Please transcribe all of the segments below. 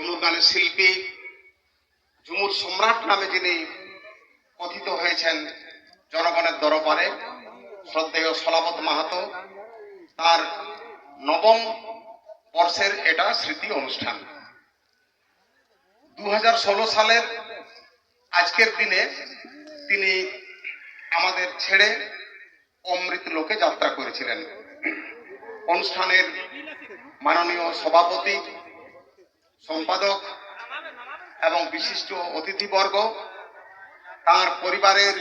ঝুমুর গানের শিল্পী ঝুমুর সম্রাট নামে যিনি কথিত হয়েছেন জনগণের দরবারে, শ্রদ্ধেয় সলাবত মাহাতো, তার নবম বর্ষের এটা স্মৃতি অনুষ্ঠান। দু হাজার ষোলো সালের আজকের দিনে তিনি আমাদের ছেড়ে অমৃত লোকে যাত্রা করেছিলেন। অনুষ্ঠানের মাননীয় সভাপতি সম্পাদক এবং বিশিষ্ট অতিথিবর্গ, তার পরিবারের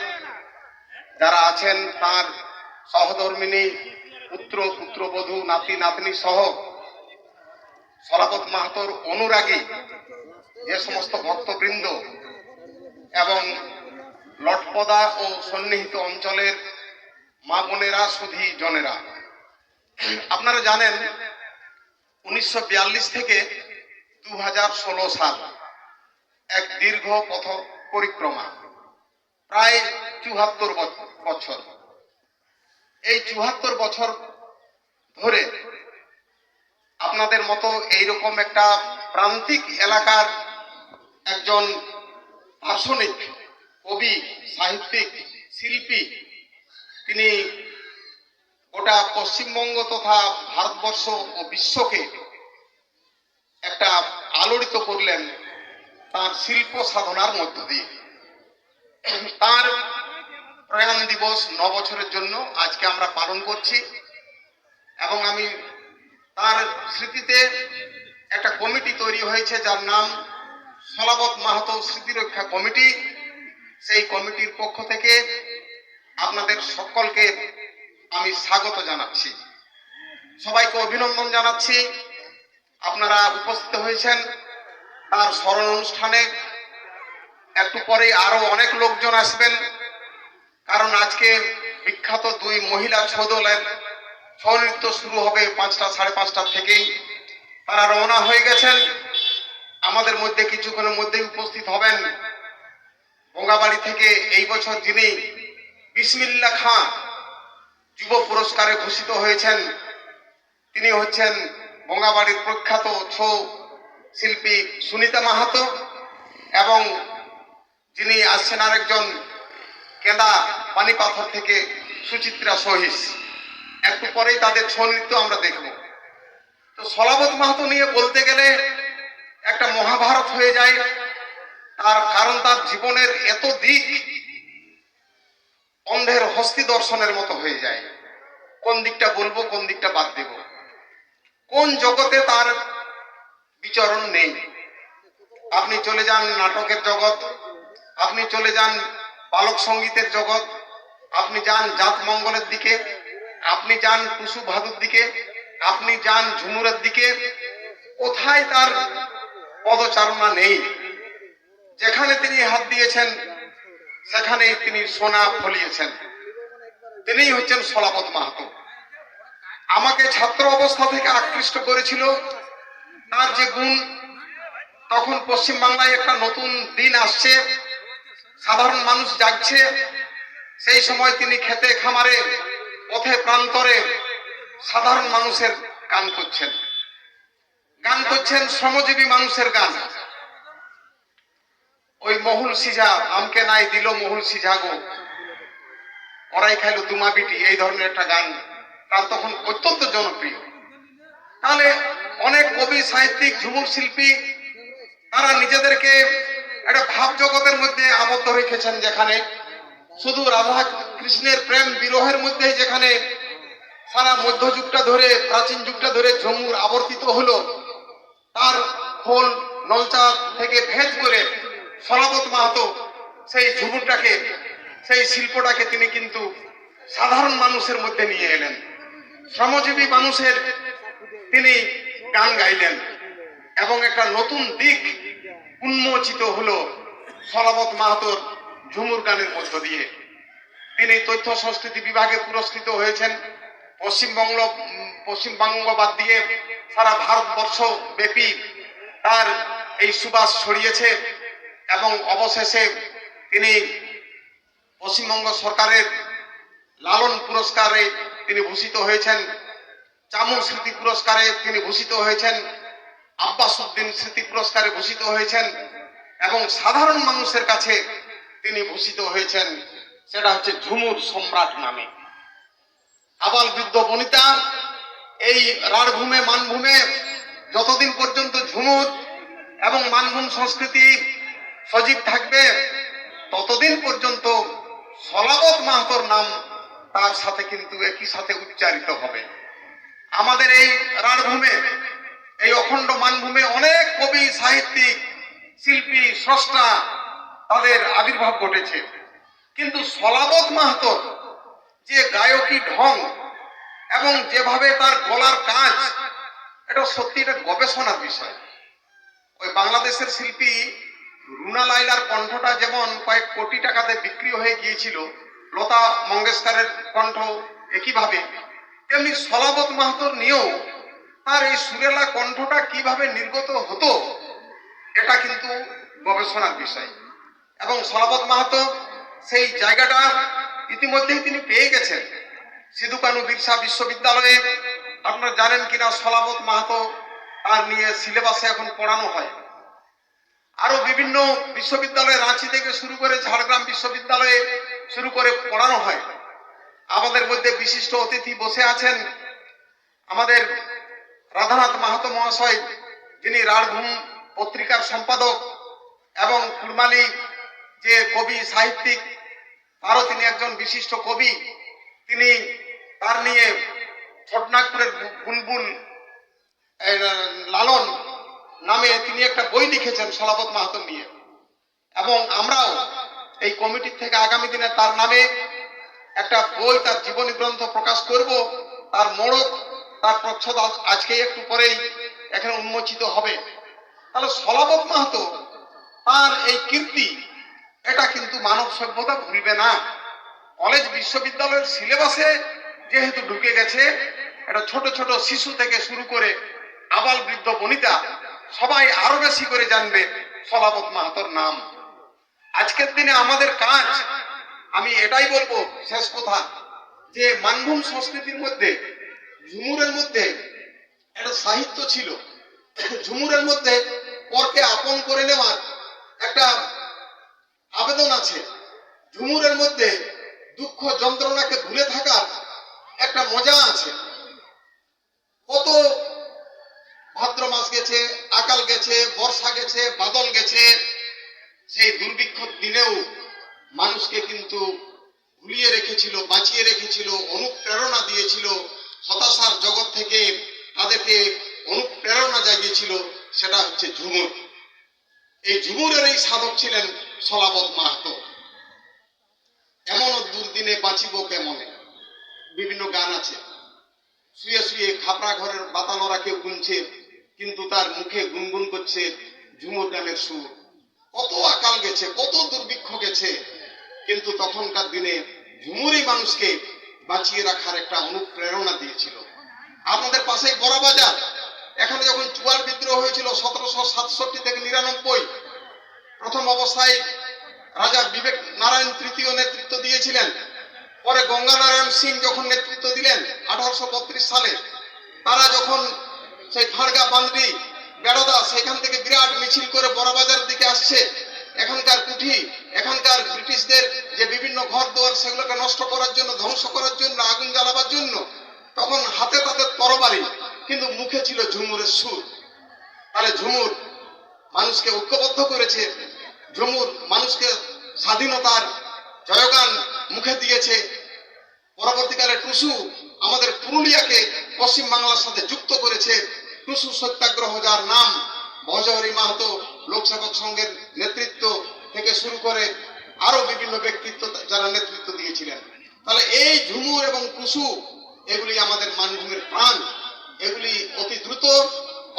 যারা আছেন, তার সহধর্মিনী, পুত্র, পুত্রবধূ, নাতি, নাতনি সহ সলাবত মাহাতোর অনুরাগী যে সমস্ত ভক্তবৃন্দ এবং লটপদা ও সন্নিহিত অঞ্চলের মা বোনেরা, সুধী জনেরা। আপনারা জানেন, উনিশশো বিয়াল্লিশ থেকে দু হাজার ষোলো সাল এক দীর্ঘ পথ পরিক্রমা, প্রায় চুহাত্তর বছর। এই চুহাত্তর বছর ধরে আপনাদের মতো এইরকম একটা প্রান্তিক এলাকার একজন দার্শনিক, কবি, সাহিত্যিক, শিল্পী, তিনি গোটা পশ্চিমবঙ্গ তথা ভারতবর্ষ ও বিশ্বকে একটা আলোড়িত করলেন তার শিল্প সাধনার মধ্য দিয়ে। তার প্রয়াণ দিবস ন বছরের জন্য আজকে আমরা পালন করছি এবং আমি তার স্মৃতিতে একটা কমিটি তৈরি হয়েছে যার নাম সলাবত মাহাতো স্মৃতিরক্ষা কমিটি। সেই কমিটির পক্ষ থেকে আপনাদের সকলকে আমি স্বাগত জানাচ্ছি। সবাইকে অভিনন্দন জানাচ্ছি। আপনারা উপস্থিত হয়েছেন তার স্মরণ অনুষ্ঠানে। একটু পরে আরও অনেক লোকজন আসবেন, কারণ আজকে বিখ্যাত দুই মহিলা ছদলের ছৌ নৃত্য শুরু হবে পাঁচটা, সাড়ে পাঁচটা থেকেই। তারা রওনা হয়ে গেছেন। আমাদের মধ্যে কিছুক্ষণের মধ্যেই উপস্থিত হবেন। বঙ্গাবাড়ি থেকে এই বছর যিনি বিসমিল্লা খান যুব পুরস্কারে ঘোষিত হয়েছেন, তিনি হচ্ছেন বঙ্গাবাড়ির প্রখ্যাত ছৌ শিল্পী সুনিতা মাহাতো এবং যিনি আসছেন আরেকজন কেদা পানিপাথর থেকে সুচিত্রা সহিস। একটু পরেই তাদের ছৌ নৃত্য আমরা দেখব। তো সলাবত মাহাতো নিয়ে বলতে গেলে একটা মহাভারত হয়ে যায়। তার কারণ তার জীবনের এত দিক অন্ধের হস্তি দর্শনের মতো হয়ে যায়। কোন দিকটা বলব, কোন দিকটা বাদ দেব? কোন জগতে তার বিচরণ নেই? আপনি চলে যান নাটকের জগৎ, আপনি চলে যান বালক সঙ্গীতের জগৎ, আপনি যান জাত মঙ্গলের দিকে, আপনি যান টুসু ভাদুর দিকে, আপনি যান ঝুমুরের দিকে, কোথায় তার পদচারণা নেই? যেখানে তিনি হাত দিয়েছেন, সেখানেই তিনি সোনা ফলিয়েছেন। তিনিই হচ্ছেন সলাপত মাহাতো। আমাকে ছাত্র অবস্থা থেকে আকৃষ্ট করেছিল। তার যে গুণ, তখন পশ্চিম বাংলায় একটা নতুন দিন আসছে। সাধারণ মানুষ জাগছে। সেই সময় তিনি খেতে খামারে, পথে প্রান্তরে সাধারণ মানুষের গান করছেন। গান করছেন শ্রমজীবী মানুষের গান। ওই মহুল সিঝা আমকে নাই দিল মহুল সিঝা গো। ওরাই খাইলো দুমা বিটি, এই ধরনের একটা গান। তার তখন অত্যন্ত জনপ্রিয়। তাহলে অনেক কবি, সাহিত্যিক, ঝুমুর শিল্পী, তারা নিজেদেরকে একটা ভাব জগতের মধ্যে আবদ্ধ রেখেছেন যেখানে শুধু রাধা কৃষ্ণের প্রেম বিরহের মধ্যে যেখানে সারা মধ্যযুগটা ধরে, প্রাচীন যুগটা ধরে ঝুমুর আবর্তিত হলো, তার খোল, নলচা থেকে ভেদ করে সলাবত মাহাতো সেই ঝুমুরটাকে, সেই শিল্পটাকে তিনি কিন্তু সাধারণ মানুষের মধ্যে নিয়ে এলেন। শ্রমজীবী মানুষের তিনি গান গাইলেন এবং একটা নতুন দিক উন্মোচিত হলো সলাবত মাহাতোর ঝুমুর গানের মধ্য দিয়ে। তিনি তথ্য সংস্কৃতি বিভাগে পুরস্কৃত হয়েছেন। পশ্চিমবঙ্গ পশ্চিমবঙ্গ বাদ দিয়ে সারা ভারতবর্ষ ব্যাপী তার এই সুবাস ছড়িয়েছে এবং অবশেষে তিনি পশ্চিমবঙ্গ সরকারের লালন পুরস্কারে তিনি ভূষিত হয়েছেন। চামু স্মৃতি পুরস্কারে তিনি ভূষিত হয়েছেন। আব্বাস উদ্দিন স্মৃতি পুরস্কারে ভূষিত হয়েছেন এবং সাধারণ মানুষের কাছে তিনি ভূষিত হয়েছেন। সেটা হচ্ছে ঝুমুর সম্রাট নামে। আবাল বৃদ্ধ বনিতা, এই রাঢ়ভূমে, মানভূমে যতদিন পর্যন্ত ঝুমুর এবং মানভূম সংস্কৃতি সজীব থাকবে, ততদিন পর্যন্ত সলাবত মাহাতোর নাম তার সাথে কিন্তু একই সাথে উচ্চারিত হবে। আমাদের এই রাঢ়ভূমে এই অখণ্ড মানভূমে অনেক কবি, সাহিত্যিক, শিল্পী, স্রষ্টা তাদের আবির্ভাব ঘটেছে। কিন্তু সলাবত মাহাতোর যে গায়কী ঢং এবং যেভাবে তার গলার কাজ, এটা সত্যি এটা গবেষণার বিষয়। ওই বাংলাদেশের শিল্পী রুনা লাইলার কণ্ঠটা যেমন কয়েক কোটি টাকাতে বিক্রি হয়ে গিয়েছিল লতা মঙ্গেশকরের কণ্ঠ একইভাবে তেমনি সলাবত মাহাতোর নিয়েও তার এই সুরেলা কণ্ঠটা কীভাবে নির্গত হতো, এটা কিন্তু গবেষণার বিষয়। এবং সলাবত মাহাতো সেই জায়গাটা ইতিমধ্যেই তিনি পেয়ে গেছেন। সিধু কানু বিরসা বিশ্ববিদ্যালয়ে, আপনারা জানেন কিনা, সলাবত মাহাতো তার নিয়ে সিলেবাসে এখন পড়ানো হয়। আরও বিভিন্ন বিশ্ববিদ্যালয়ে রাঁচি থেকে শুরু করে ঝাড়গ্রাম বিশ্ববিদ্যালয়ে শুরু করে পড়ানো হয়। আমাদের মধ্যে বিশিষ্ট অতিথি বসে আছেন আমাদের রাধানাথ মাহাতো মহাশয়, যিনি রাঢ়ভূম পত্রিকার সম্পাদক এবং কুরমালি যে কবি সাহিত্যিক, তারও তিনি একজন বিশিষ্ট কবি। তিনি তার নিয়ে ছটনাগপুরের বুলবুল লালন নামে তিনি একটা বই লিখেছেন সলাবত মাহাতো নিয়ে। এবং আমরাও এই কমিটির থেকে আগামী দিনে তার নামে একটা বই তার জীবনী গ্রন্থ প্রকাশ করব। তার মোড়ক, তার প্রচ্ছদ আজ- আজকে একটু পরেই এখানে উন্মোচিত হবে। তাহলে সলাবত মাহাতো, তার এই কীর্তি, এটা কিন্তু মানব সভ্যতা ভুলবে না। কলেজ বিশ্ববিদ্যালয়ের সিলেবাসে যেহেতু ঢুকে গেছে এটা ছোট ছোট শিশু থেকে শুরু করে আবাল বৃদ্ধ বনিতা, সবাই আরও বেশি করে জানবে সলাবত মাহাতোর নাম। আজকের দিনে আমাদের কাজ, আমি এটাই বলব শেষ কথা, যে মানভূম সংস্কৃতির মধ্যে, ঝুমুরের মধ্যে একটা সাহিত্য ছিল। ঝুমুরের মধ্যে পরকে আপন করে নেওয়ার একটা আবেদন আছে। ঝুমুরের মধ্যে দুঃখ যন্ত্রণাকে ভুলে থাকার একটা মজা আছে। কত ভাদ্র মাস গেছে, আকাল গেছে, বর্ষা গেছে, বাদল গেছে সেই দুর্ভিক্ষ দিনেও মানুষকে কিন্তু ভুলিয়ে রেখেছিল, বাঁচিয়ে রেখেছিল, অনুপ্রেরণা দিয়েছিল। হতাশার জগৎ থেকে তাদেরকে অনুপ্রেরণা জাগিয়েছিল, সেটা হচ্ছে ঝুমুর। এই ঝুমুরের এই সাধক ছিলেন সলাবত মাহাতো। এমন দুর্দিনে বাঁচিব কেমনে? বিভিন্ন গান আছে। শুয়ে শুয়ে খাপড়া ঘরের বাতানোরা কেউ গুনছে, কিন্তু তার মুখে গুনগুন করছে ঝুমুর গানের সুর। কত আকাল গেছে, কত দুর্ভিক্ষ গেছে। কিন্তু তখনকার দিনে ঝুমুরই মানুষকে বাঁচিয়ে রাখার একটা অনুপ্রেরণা দিয়েছিল। আপনাদের পাশেই বড় বাজার, এখানে যখন চুয়ার বিদ্রোহ হয়েছিল সতেরোশো সাতষট্টি থেকে নিরানব্বই, প্রথম অবস্থায় রাজা বিবেক নারায়ণ তৃতীয় নেতৃত্ব দিয়েছিলেন। পরে গঙ্গা নারায়ণ সিং যখন নেতৃত্ব দিলেন, আঠারোশো বত্রিশ সালে, তারা যখন সেই ফাড়গা বান্দ্রি বেড়দা, সেখান থেকে বিরাট মিছিল করে বড়বাজার দিকে আসছে। এখানকার কুঠি, এখানকার ব্রিটিশদের যে বিভিন্ন ঘর দুয়ার সেগুলোকে নষ্ট করার জন্য, ধ্বংস করার জন্য, আগুন জ্বালাবার জন্য, তখন হাতে তাদের তরবারি, কিন্তু মুখে ছিল ঝুমুরের সুর। তাহলে ঝুমুর মানুষকে ঐক্যবদ্ধ করেছে, ঝুমুর মানুষকে স্বাধীনতার জয়গান মুখে দিয়েছে। পরবর্তীকালে টুসু আমাদের পুরুলিয়াকে পশ্চিম বাংলার সাথে যুক্ত করেছে। টুসু সত্যাগ্রহ যার নাম ভজহরি মাহাতো লোকসেবক সংঘের নেতৃত্ব থেকে শুরু করে আরও বিভিন্ন ব্যক্তিত্ব যারা নেতৃত্ব দিয়েছিলেন। তাহলে এই ঝুমুর এবং টুসু এগুলি আমাদের মানভূমির প্রাণ। এগুলি অতি দ্রুত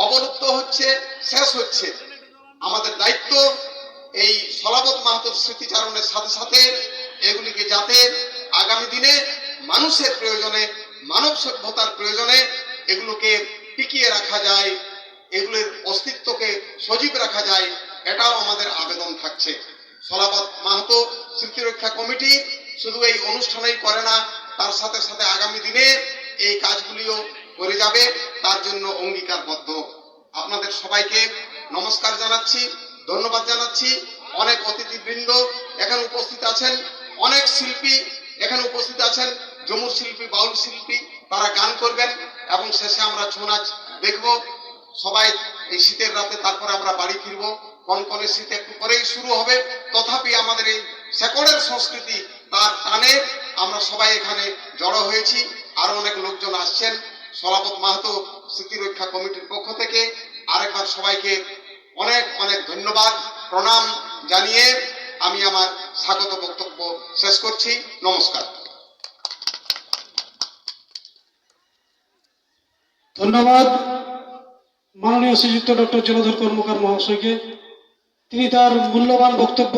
অবলুপ্ত হচ্ছে, শেষ হচ্ছে। আমাদের দায়িত্ব এই সলাবত মাহাতোর স্মৃতিচারণের সাথে সাথে এগুলিকে যাতে আগামী দিনে মানুষের প্রয়োজনে, মানব সভ্যতার প্রয়োজনে এগুলোকে টিকিয়ে রাখা যায়, এগুলোর অস্তিত্বকে সজীব রাখা যায়, এটাও আমাদের আবেদন থাকছে। সলাবত মাহাতো স্মৃতিরক্ষা কমিটি শুধু এই অনুষ্ঠানেই করে না, তার সাথে সাথে আগামী দিনে এই কাজগুলিও করে যাবে, তার জন্য অঙ্গীকারবদ্ধ। আপনাদের সবাইকে নমস্কার জানাচ্ছি, ধন্যবাদ জানাচ্ছি। অনেক অতিথিবৃন্দ এখানে উপস্থিত আছেন, অনেক শিল্পী এখানে উপস্থিত আছেন জমুর শিল্পী, বাউল শিল্পী, তারা গান করবেন। এবং শেষে আমরা ছৌ নাচ দেখব, সবাই এই শীতের রাতে তারপরে আমরা বাড়ি ফিরবো। কনকনে শীত একটু পরেই শুরু হবে। তথাপি আমাদের এই শেকড়ের সংস্কৃতি তার টানে। আমরা সবাই এখানে জড়ো হয়েছি। আরও অনেক লোকজন আসছেন। সলাপত মাহাতো স্মৃতি রক্ষা কমিটির পক্ষ থেকে আরেকবার সবাইকে অনেক অনেক ধন্যবাদ, প্রণাম জানিয়ে আমি আমার স্বাগত বক্তব্য শেষ করছি। নমস্কার। ধন্যবাদ। মাননীয় শ্রীযুক্ত ডক্টর জলধর কর্মকার মহাশয়কে। তিনি তার মূল্যবান বক্তব্য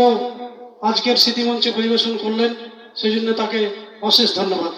আজকের স্মৃতিমঞ্চে পরিবেশন করলেন সেই জন্য তাকে অশেষ ধন্যবাদ।